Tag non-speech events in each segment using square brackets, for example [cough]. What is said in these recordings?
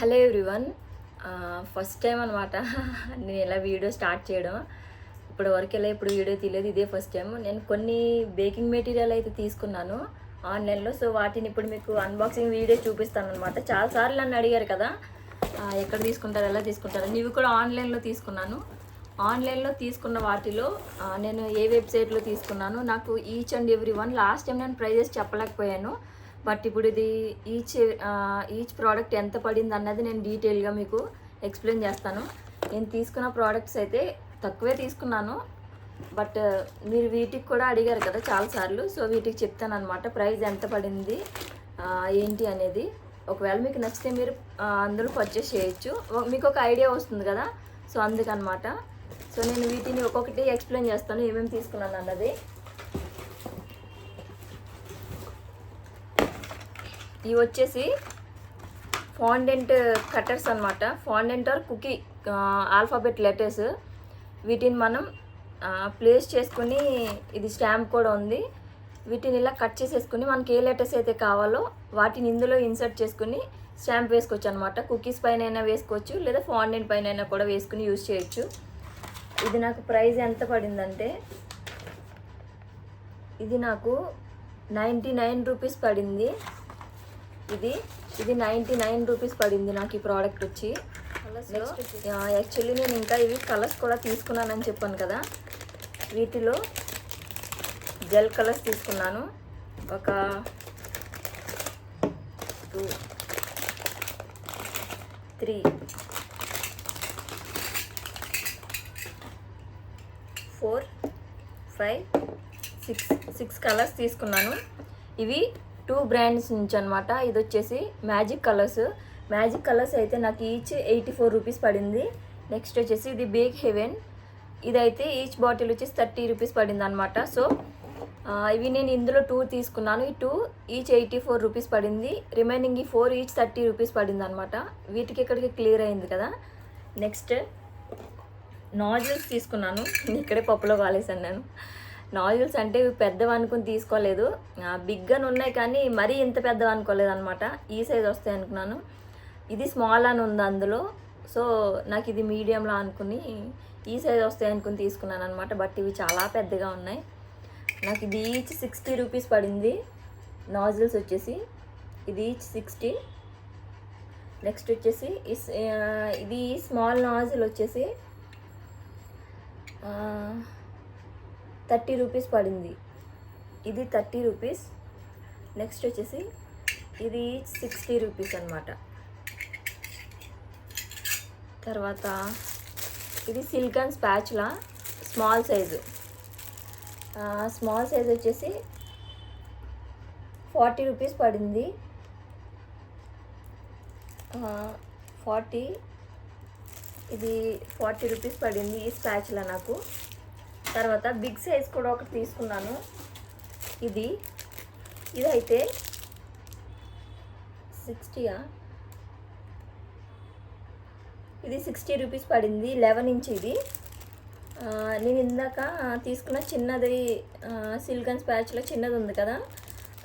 Hello everyone. First time అనమాట [laughs] నేను ఇలా వీడియో స్టార్ట్ చేయడం. ఇప్పటి వరకు ఇలా ఇప్పుడు వీడియో తీయలేదు ఇదే ఫస్ట్ టైం. నేను కొన్ని బేకింగ్ మెటీరియల్ అయితే తీసుకున్నాను ఆన్లైన్లో. సో వాటిని ఇప్పుడు మీకు అన్బాక్సింగ్ వీడియో చూపిస్తాను అనమాట చాలాసార్లు నన్ను అడిగారు కదా ఎక్కడ తీసుకుంటారు ఎలా తీసుకుంటారు. అని కూడా ఆన్లైన్లో తీసుకున్నాను. ఆన్లైన్లో తీసుకున్న వాటిలో నేను ఏ వెబ్సైట్లో తీసుకున్నాను. నాకు each and every one last time నేను ప్రైజెస్ చెప్పలేకపోయాను. బట్ ఇప్పుడు ఇది ఈచ్ ఈచ్ ప్రోడక్ట్ ఎంత పడింది అన్నది నేను డీటెయిల్గా మీకు ఎక్స్ప్లెయిన్ చేస్తాను. నేను తీసుకున్న ప్రోడక్ట్స్ అయితే తక్కువే తీసుకున్నాను. బట్ మీరు వీటికి కూడా అడిగారు కదా చాలాసార్లు. సో వీటికి చెప్తాను అనమాట ప్రైస్ ఎంత పడింది ఏంటి అనేది. ఒకవేళ మీకు నచ్చితే మీరు అందరూ అందులో పర్చేస్ చేయొచ్చు. మీకు ఒక ఐడియా వస్తుంది కదా. సో అందుకనమాట. సో నేను వీటిని ఒక్కొక్కటి ఎక్స్ప్లెయిన్ చేస్తాను ఏమేమి తీసుకున్నాను అన్నది. ఇవి వచ్చేసి ఫాండెంట్ కట్టర్స్ అనమాట fondant or cookie alphabet letters. వీటిని మనం ప్లేస్ చేసుకుని ఇది స్టాంప్ కూడా ఉంది. వీటిని ఇలా కట్ చేసేసుకుని మనకి ఏ లెటర్స్ అయితే కావాలో వాటిని ఇందులో ఇన్సర్ట్ చేసుకుని స్టాంప్ వేసుకోవచ్చు అనమాట కుకీస్ పైన అయినా వేసుకోవచ్చు లేదా ఫాండెంట్ పైన అయినా కూడా వేసుకుని యూజ్ చేయొచ్చు. ఇది నాకు ప్రైస్ ఎంత పడిందంటే ఇది నాకు నైంటీ నైన్ రూపీస్ పడింది. ఇది. ఇది నైంటీ నైన్ రూపీస్ పడింది నాకు ఈ ప్రోడక్ట్ వచ్చి. యాక్చువల్లీ నేను ఇంకా ఇవి కలర్స్ కూడా తీసుకున్నానని చెప్పాను కదా. వీటిలో జెల్ కలర్స్ తీసుకున్నాను. ఒక two three. Four five six six colours తీసుకున్నాను. ఇవి టూ బ్రాండ్స్ నుంచి అనమాట ఇది వచ్చేసి మ్యాజిక్ కలర్స్. మ్యాజిక్ కలర్స్ అయితే నాకు ఈచ్ ఎయిటీ ఫోర్ రూపీస్ పడింది. నెక్స్ట్ వచ్చేసి ఇది బేక్ హెవెన్. ఇదైతే ఈచ్ బాటిల్ వచ్చేసి థర్టీ రూపీస్ పడింది అనమాట సో ఇవి నేను ఇందులో టూ తీసుకున్నాను. ఈ two each eighty four rupees పడింది. రిమైనింగ్ ఈ ఫోర్ ఈచ్ థర్టీ రూపీస్ పడింది అనమాట వీటికి ఇక్కడికి క్లియర్ అయింది కదా. నెక్స్ట్ నాజిల్స్ తీసుకున్నాను. ఇక్కడే పప్పులో కాలేసాను నేను. నాజిల్స్ అంటే ఇవి పెద్దవి అనుకుని తీసుకోలేదు. అని ఉన్నాయి కానీ మరీ ఇంత పెద్దవి అనుకోలేదు అనమాట ఈ సైజ్ వస్తాయి అనుకున్నాను. ఇది స్మాల్ అని ఉంది అందులో. సో నాకు ఇది మీడియంలో అనుకుని ఈ సైజ్ వస్తాయి అనుకుని తీసుకున్నాను అనమాట బట్ ఇవి చాలా పెద్దగా ఉన్నాయి. నాకు ఇది ఈచ్ సిక్స్టీ రూపీస్ పడింది. నాజిల్స్ వచ్చేసి ఇది ఈచ్ సిక్స్టీ నెక్స్ట్ వచ్చేసి ఇస్- ఇది స్మాల్ నాజిల్ వచ్చేసి థర్టీ రూపీస్ పడింది. ఇది థర్టీ రూపీస్. నెక్స్ట్ వచ్చేసి ఇది సిక్స్టీ రూపీస్ అనమాట తర్వాత ఇది silicon spatula small size. Small size వచ్చేసి ఫార్టీ రూపీస్ పడింది. ఫార్టీ. ఇది ఫార్టీ రూపీస్ పడింది ఈ స్పాచ్లా నాకు. తర్వాత బిగ్ సైజ్ కూడా ఒకటి తీసుకున్నాను. ఇది. ఇదైతే సిక్స్టీయా? ఇది సిక్స్టీ రూపీస్ పడింది లెవెన్ ఇంచ్ ఇది. నేను ఇందాక తీసుకున్న చిన్నది సిల్కన్ స్పాచ్లో చిన్నది ఉంది కదా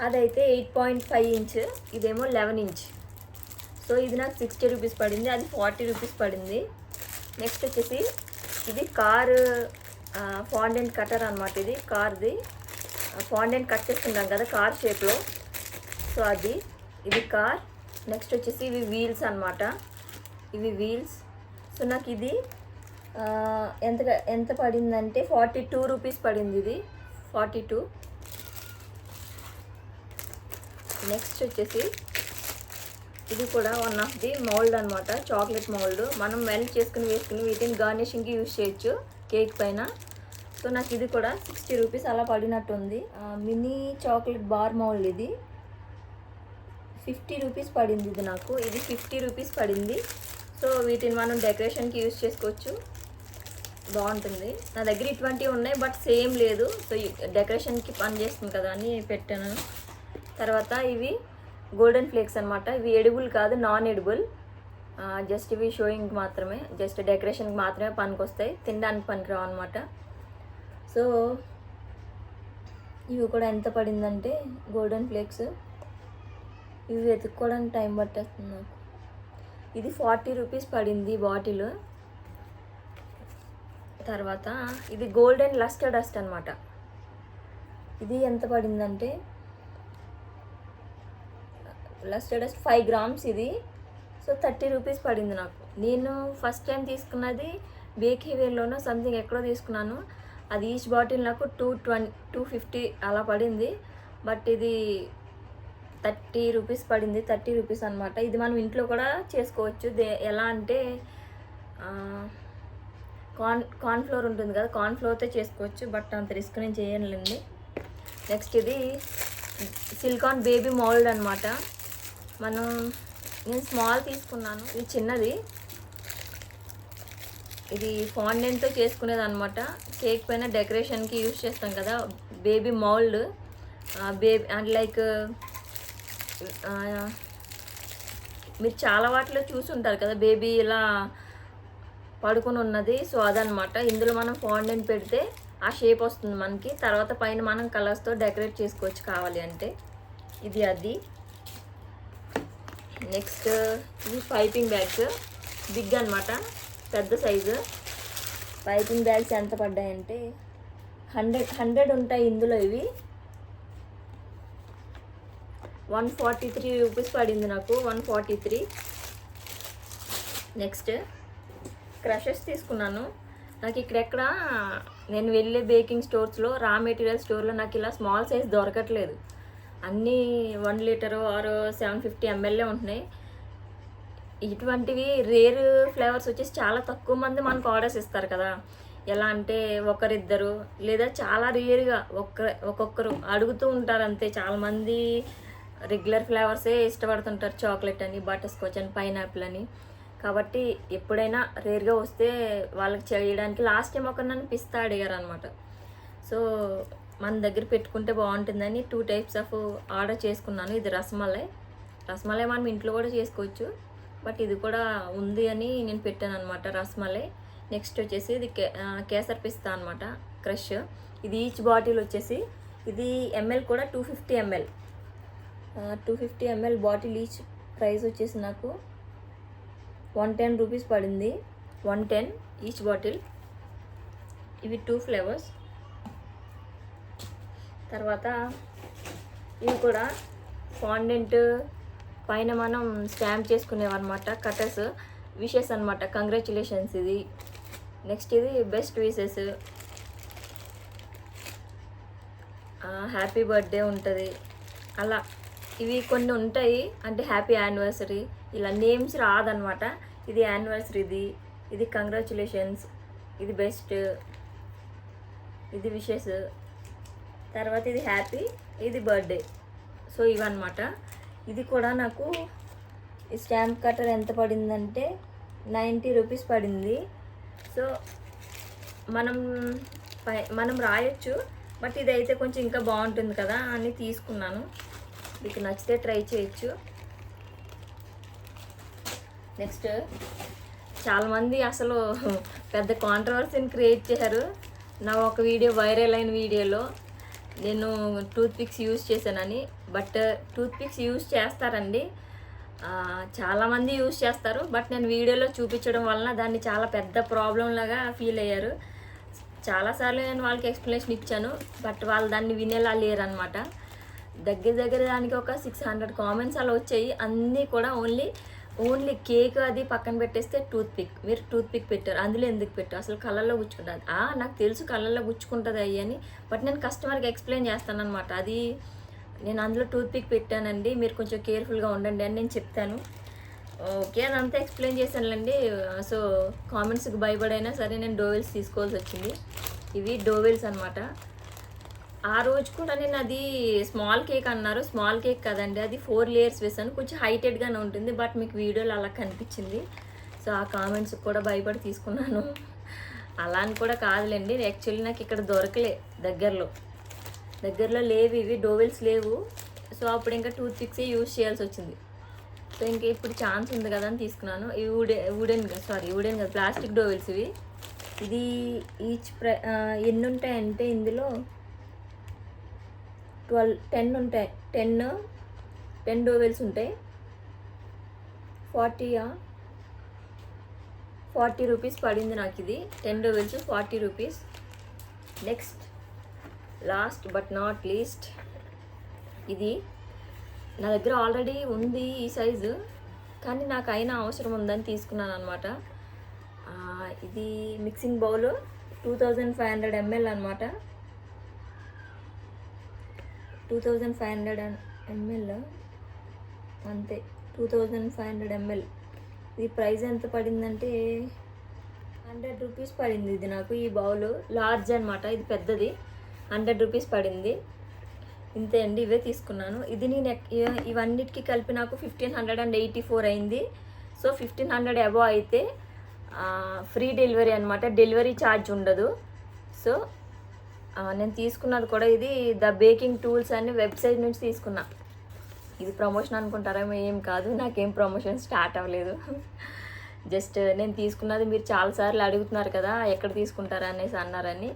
అదైతే ఎయిట్ పాయింట్ ఫైవ్ ఇంచ్ ఇదేమో లెవెన్ ఇంచ్. సో ఇది నాకు సిక్స్టీ రూపీస్ పడింది అది ఫార్టీ రూపీస్ పడింది. నెక్స్ట్ వచ్చేసి ఇది కార్ ఫాండెంట్ కటర్ అనమాట ఇది కార్ది. ఫాండెంట్ కట్ చేస్తున్నాం కదా కార్ షేప్లో. సో అది ఇది కార్. నెక్స్ట్ వచ్చేసి ఇవి వీల్స్ అనమాట ఇవి వీల్స్ సో నాకు ఇది ఎంత ఎంత పడిందంటే ఫార్టీ టూ రూపీస్ పడింది ఇది. Forty two. నెక్స్ట్ వచ్చేసి ఇది కూడా వన్ ఆఫ్ ది మౌల్డ్ అనమాట చాక్లెట్ మౌల్డ్ మనం మెల్ట్ చేసుకుని వేసుకుని వీటిని గార్నిషింగ్కి యూజ్ చేయొచ్చు. కేక్ పైన. సో నాకు ఇది కూడా సిక్స్టీ రూపీస్ అలా పడినట్టుంది. మినీ చాక్లెట్ బార్ మౌల్డ్ ఇది. ఫిఫ్టీ రూపీస్ పడింది ఇది నాకు. ఇది ఫిఫ్టీ రూపీస్ పడింది. సో వీటిని మనం డెకరేషన్కి యూజ్ చేసుకోవచ్చు. బాగుంటుంది. నా దగ్గర ఇటువంటివి ఉన్నాయి బట్ సేమ్ లేదు. సో డెకరేషన్కి పని చేస్తుంది కదా అని పెట్టాను. తర్వాత ఇవి గోల్డెన్ ఫ్లేక్స్ అనమాట ఇవి ఎడిబుల్ కాదు నాన్ ఎడిబుల్. జస్ట్ ఇవి షోయింగ్ మాత్రమే జస్ట్ డెకరేషన్కి మాత్రమే పనికొస్తాయి. తినడానికి పనికిరావు అనమాట సో ఇవి కూడా ఎంత పడిందంటే గోల్డెన్ ఫ్లేక్స్ ఇవి వెతుక్కోవడానికి టైం పట్టేస్తుంది నాకు. ఇది ఫార్టీ రూపీస్ పడింది బాటిల్ తర్వాత ఇది గోల్డెన్ లస్టర్ డస్ట్ అనమాట ఇది ఎంత పడిందంటే లస్టర్ డస్ట్ ఫైవ్ గ్రామ్స్ ఇది. సో థర్టీ రూపీస్ పడింది నాకు. నేను ఫస్ట్ టైం తీసుకున్నది బేకీవేర్లోనో సంథింగ్ ఎక్కడో తీసుకున్నాను. అది ఈచ్ బాటిల్ నాకు టూ ట్వంటీ టూ ఫిఫ్టీ అలా పడింది. బట్ ఇది థర్టీ రూపీస్ పడింది థర్టీ రూపీస్ అనమాట ఇది మనం ఇంట్లో కూడా చేసుకోవచ్చు. దే ఎలా అంటే కార్న్ కార్న్ఫ్లోర్ ఉంటుంది కదా కార్న్ ఫ్లోర్తో చేసుకోవచ్చు. బట్ అంత రిస్క్ నేను చేయనులేండి. నెక్స్ట్ ఇది సిలికాన్ బేబీ మోల్డ్ అనమాట మనం నేను స్మాల్ తీసుకున్నాను. ఇది చిన్నది. ఇది ఫాండెంట్తో చేసుకునేది అనమాట కేక్ పైన డెకరేషన్కి యూస్ చేస్తాం కదా baby mould. Baby and like మీరు చాలా వాటిలో చూసి ఉంటారు కదా బేబీ ఇలా పడుకొని ఉన్నది. సో అదనమాట ఇందులో మనం ఫాండెంట్ పెడితే ఆ షేప్ వస్తుంది మనకి. తర్వాత పైన మనం కలర్స్తో డెకరేట్ చేసుకోవచ్చు కావాలి అంటే. ఇది అది. నెక్స్ట్ ఇది పైపింగ్ బ్యాగ్స్. బిగ్ అనమాట పెద్ద సైజు. పైపింగ్ బ్యాగ్స్ ఎంత పడ్డాయంటే హండ్రెడ్ హండ్రెడ్ ఉంటాయి ఇందులో ఇవి. వన్ ఫార్టీ త్రీ రూపీస్ పడింది నాకు one forty three. Next crushes తీసుకున్నాను. నాకు ఇక్కడెక్కడ నేను వెళ్ళే బేకింగ్ స్టోర్స్లో రా మెటీరియల్ స్టోర్లో నాకు ఇలా స్మాల్ సైజ్ దొరకట్లేదు. అన్నీ వన్ లీటరు ఆరు సెవెన్ ఫిఫ్టీ ఎంఎల్ఏ ఉంటున్నాయి. ఇటువంటివి రేర్ ఫ్లేవర్స్ వచ్చేసి చాలా తక్కువ మంది మనకు ఆర్డర్స్ ఇస్తారు కదా. ఎలా అంటే ఒకరిద్దరు లేదా చాలా రేర్గా ఒక్క ఒక్కొక్కరు అడుగుతూ ఉంటారు అంతే. చాలామంది రెగ్యులర్ ఫ్లేవర్సే ఇష్టపడుతుంటారు చాక్లెట్ అని బటర్ స్కాచ్ అని పైనాపిల్ అని. కాబట్టి ఎప్పుడైనా రేర్గా వస్తే వాళ్ళకి చేయడానికి లాస్ట్ టైం ఒకరు నన్ను పిస్తా అడిగారు అనమాట సో మన దగ్గర పెట్టుకుంటే బాగుంటుందని టూ టైప్స్ ఆఫ్ ఆర్డర్ చేసుకున్నాను. ఇది రసమలై. రసమలై మనం ఇంట్లో కూడా చేసుకోవచ్చు. బట్ ఇది కూడా ఉంది అని నేను పెట్టాను అనమాట రసమలై. నెక్స్ట్ వచ్చేసి ఇది కే కేసర్ పిస్తా అనమాట క్రష్ ఇది ఈచ్ బాటిల్ వచ్చేసి ఇది ఎంఎల్ కూడా two fifty ml two fifty ml bottle each price వచ్చేసి నాకు వన్ టెన్ రూపీస్ పడింది. వన్ టెన్ ఈచ్ బాటిల్ ఇవి టూ ఫ్లేవర్స్ తర్వాత ఇవి కూడా ఫాండెంట్ పైన మనం స్టాంప్ చేసుకునేవన్నమాట కటర్స్ విషెస్ అనమాట కంగ్రాచులేషన్స్ ఇది. నెక్స్ట్ ఇది బెస్ట్ విషెస్ హ్యాపీ బర్త్డే ఉంటుంది. అలా ఇవి కొన్ని ఉంటాయి. అంటే హ్యాపీ యానివర్సరీ ఇలా నేమ్స్ రాదనమాట ఇది యానివర్సరీది ఇది. కంగ్రాచులేషన్స్ ఇది బెస్ట్ ఇది విషెస్ తర్వాత ఇది హ్యాపీ ఇది బర్త్డే సో ఇవన్నమాట. ఇది కూడా నాకు ఈ స్టాంప్ కట్టర్ ఎంత పడిందంటే నైంటీ రూపీస్ పడింది. సో మనం పై మనం రాయొచ్చు బట్ ఇదైతే కొంచెం ఇంకా బాగుంటుంది కదా అని తీసుకున్నాను. మీకు నచ్చితే ట్రై చేయొచ్చు. నెక్స్ట్ చాలామంది అసలు పెద్ద కాంట్రవర్సీని క్రియేట్ చేశారు. నా ఒక వీడియో వైరల్ అయిన వీడియోలో నేను టూత్ పిక్స్ యూజ్ చేశానని బట్ టూత్ పిక్స్ యూజ్ చేస్తారండి చాలామంది యూజ్ చేస్తారు బట్ నేను వీడియోలో చూపించడం వలన దాన్ని చాలా పెద్ద ప్రాబ్లం లాగా ఫీల్ అయ్యారు. చాలాసార్లు నేను వాళ్ళకి ఎక్స్ప్లెనేషన్ ఇచ్చాను బట్ వాళ్ళు దాన్ని వినేలా లేరనమాట దగ్గర దగ్గర దానికి ఒక సిక్స్ హండ్రెడ్ కామెంట్స్ అలా వచ్చాయి అన్నీ కూడా ఓన్లీ ఓన్లీ కేక్ అది పక్కన పెట్టేస్తే టూత్ పిక్ మీరు టూత్ పిక్ పెట్టారు అందులో ఎందుకు పెట్టారు? అసలు కళ్ళల్లో గుచ్చుకుంటుంది. ఆ నాకు తెలుసు కళ్ళల్లో గుచ్చుకుంటుంది అయ్యి అని బట్ నేను కస్టమర్కి ఎక్స్ప్లెయిన్ చేస్తాను అనమాట అది నేను అందులో టూత్ పిక్ పెట్టానండి మీరు కొంచెం కేర్ఫుల్గా ఉండండి అని నేను చెప్తాను. ఓకే అదంతా ఎక్స్ప్లెయిన్ చేశానులేండి. సో కామెంట్స్కి భయపడైనా సరే నేను డోవెల్స్ తీసుకోవాల్సి వచ్చింది. ఇవి డోవెల్స్ అనమాట ఆ రోజు కూడా నేను అది స్మాల్ కేక్ అన్నారు. స్మాల్ కేక్ కదండి. అది ఫోర్ లేయర్స్ వేసాను. కొంచెం హైటెడ్గానే ఉంటుంది. బట్ మీకు వీడియోలో అలా కనిపించింది. సో ఆ కామెంట్స్ కూడా భయపడి తీసుకున్నాను. అలా అని కూడా కాదులేండి. యాక్చువల్లీ నాకు ఇక్కడ దొరకలే దగ్గరలో. దగ్గరలో లేవు ఇవి. డోవెల్స్ లేవు. సో అప్పుడు ఇంకా టూత్ పిక్సే యూజ్ చేయాల్సి వచ్చింది. సో ఇంకా ఇప్పుడు ఛాన్స్ ఉంది కదా అని తీసుకున్నాను. ఇవి వుడే వుడెన్ సారీ వుడెన్ కదా. ప్లాస్టిక్ డోవెల్స్ ఇవి. ఇది ఈచ్ ప్ర ఎన్ని ఉంటాయంటే ఇందులో ట్వెల్వ్ టెన్ ఉంటాయి. టెన్ టెన్ డోవెల్స్ ఉంటాయి. ఫార్టీయా ఫార్టీ రూపీస్ పడింది నాకు ఇది ten dowels forty rupees. Next last but not least ఇది. నా దగ్గర ఆల్రెడీ ఉంది ఈ సైజు కానీ నాకు అయినా అవసరం ఉందని తీసుకున్నాను అనమాట ఇది mixing bowl two thousand five hundred ml అనమాట two thousand five hundred ml అంతే two thousand five hundred ml ఇది ప్రైస్ ఎంత పడిందంటే హండ్రెడ్ రూపీస్ పడింది ఇది నాకు ఈ బౌల్. లార్జ్ అనమాట ఇది పెద్దది. హండ్రెడ్ రూపీస్ పడింది. ఇంతే అండి ఇవే తీసుకున్నాను. ఇది నేను ఇవన్నిటికి కలిపి నాకు fifteen hundred and eighty four అయింది. సో ఫిఫ్టీన్ హండ్రెడ్ అబవ్ అయితే ఫ్రీ డెలివరీ అనమాట డెలివరీ ఛార్జ్ ఉండదు. సో నేను తీసుకున్నది కూడా ఇది ద బేకింగ్ టూల్స్ అని వెబ్సైట్ నుంచి తీసుకున్నా. ఇది ప్రమోషన్ అనుకుంటారేమో ఏం కాదు నాకేం ప్రమోషన్ స్టార్ట్ అవ్వలేదు. జస్ట్ నేను తీసుకున్నది మీరు చాలాసార్లు అడుగుతున్నారు కదా ఎక్కడ తీసుకుంటారా అనేసి అన్నారని.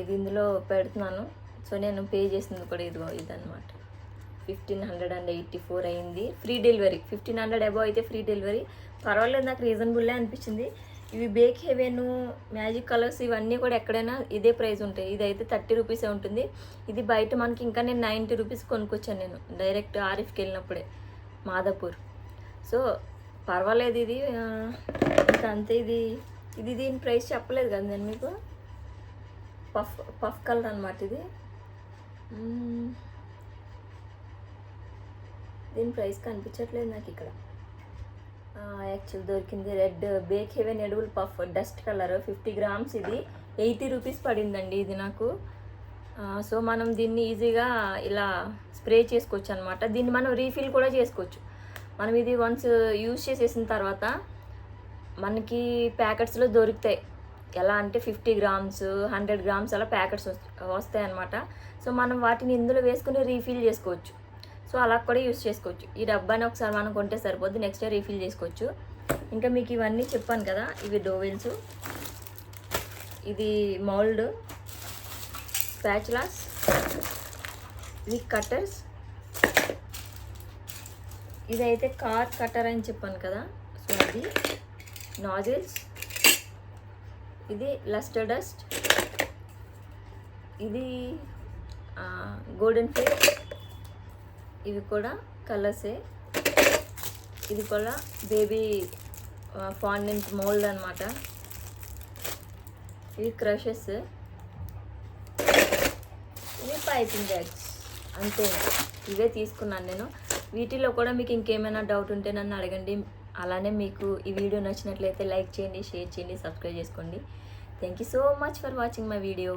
ఇది ఇందులో పెడుతున్నాను. సో నేను పే చేసింది కూడా ఇదిగో ఇదనమాట fifteen hundred and eighty four అయింది. Free delivery fifteen hundred above అయితే ఫ్రీ డెలివరీ. పర్వాలేదు నాకు రీజనబుల్లే అనిపించింది. ఇవి బేక్ హెవెన్ మ్యాజిక్ కలర్స్ ఇవన్నీ కూడా ఎక్కడైనా ఇదే ప్రైస్ ఉంటాయి. ఇది అయితే థర్టీ రూపీసే ఉంటుంది. ఇది బయట మనకి ఇంకా నేను నైంటీ రూపీస్ కొనుక్కొచ్చాను నేను. డైరెక్ట్ ఆరిఫ్కి వెళ్ళినప్పుడే మాదాపూర్. సో పర్వాలేదు ఇది. ఇంకా అంతే ఇది. ఇది దీని ప్రైస్ చెప్పలేదు కదా నేను మీకు? పఫ్ పఫ్ కలర్ అనమాట ఇది. దీని ప్రైస్ కనిపించట్లేదు నాకు ఇక్కడ. యాక్చువల్ దొరికింది red bake heaven edible puff dust colour fifty grams ఇది. ఎయిటీ రూపీస్ పడిందండి ఇది నాకు. సో మనం దీన్ని ఈజీగా ఇలా స్ప్రే చేసుకోవచ్చు అనమాట దీన్ని మనం రీఫిల్ కూడా చేసుకోవచ్చు. మనం ఇది వన్స్ యూజ్ చేసేసిన తర్వాత మనకి ప్యాకెట్స్లో దొరుకుతాయి. ఎలా అంటే ఫిఫ్టీ గ్రామ్స్ హండ్రెడ్ గ్రామ్స్ అలా ప్యాకెట్స్ వస్తాయి అనమాట సో మనం వాటిని ఇందులో వేసుకుని రీఫిల్ చేసుకోవచ్చు. సో అలా కూడా యూస్ చేసుకోవచ్చు. ఈ డబ్బాని ఒకసారి మనం కొంటే సరిపోద్ది నెక్స్ట్ డే రీఫిల్ చేసుకోవచ్చు. ఇంకా మీకు ఇవన్నీ చెప్పాను కదా ఇవి డోవెల్స్. ఇది మౌల్డ్ స్పాచులాస్ ఇవి కట్టర్స్. ఇదైతే కార్ కట్టర్ అని చెప్పాను కదా సో అది నాజిల్స్. ఇది లస్టర్ డస్ట్. ఇది గోల్డెన్ ఫిష్. ఇవి కూడా కలర్సే. ఇది కూడా బేబీ ఫాండెంట్ మోల్డ్ అనమాట ఇవి క్రషెస్. ఇవి పైపింగ్ బ్యాగ్స్. అంతే. ఇవే తీసుకున్నాను నేను. వీటిలో కూడా మీకు ఇంకేమైనా డౌట్ ఉంటే నన్ను అడగండి. అలానే మీకు ఈ వీడియో నచ్చినట్లయితే లైక్ చేయండి షేర్ చేయండి సబ్స్క్రైబ్ చేసుకోండి. Thank you so much for watching my video.